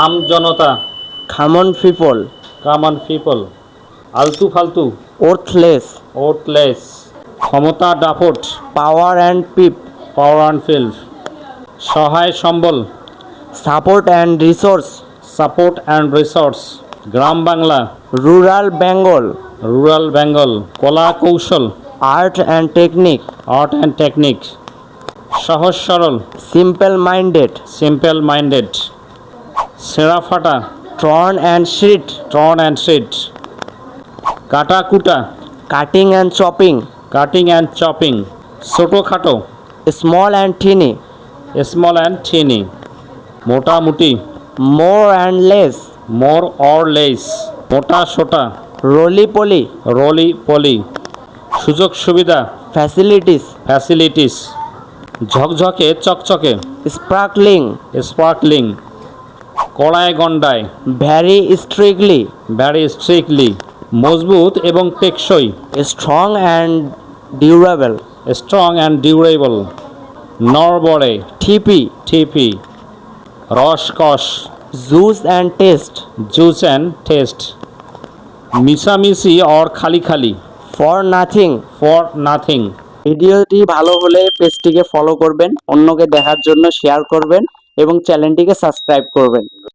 আম জনতা। common people common people আলতু ফালতু। worthless, ওটলেস ক্ষমতা ডাফট power and পিপ। Power and field সহায় সম্বল। support and resource, support and resource. Gram Bangla. rural Bengal. Rural Bengal. কলা কৌশল। Art and technique. Art and technique. সহজ সরল। Simple minded, simple minded. সেরা ফাটা torn and shit, torn and shit কাটা কুটা cutting and chopping, cutting and chopping. ছোটোখাটো small অ্যান্ড teeny, স্মল অ্যান্ড থিনি মোটামুটি। More and less, more or less. মোটা সোটা। Roly poly. Roly poly. সুযোগ সুবিধা। ফ্যাসিলিটিস। ফ্যাসিলিটিস। ঝকঝকে চকচকে। স্পার্কলিং। স্পার্কলিং। কড়ায় গন্ডায় very strictly, ভ্যারি স্ট্রিক্টলি মজবুত এবং টেকসই। Strong and durable, strong and durable নরবরে ঠিপি ঠিপি। রসকস। Juice and taste juice and taste মিশামিশি or খালি খালি। ফর নাথিং ফর নাথিং ভিডিওটি ভালো হলে পেজটিকে ফলো করবেন অন্যকে দেখার জন্য শেয়ার করবেন এবং চ্যানেলটিকে সাবস্ক্রাইব করবেন।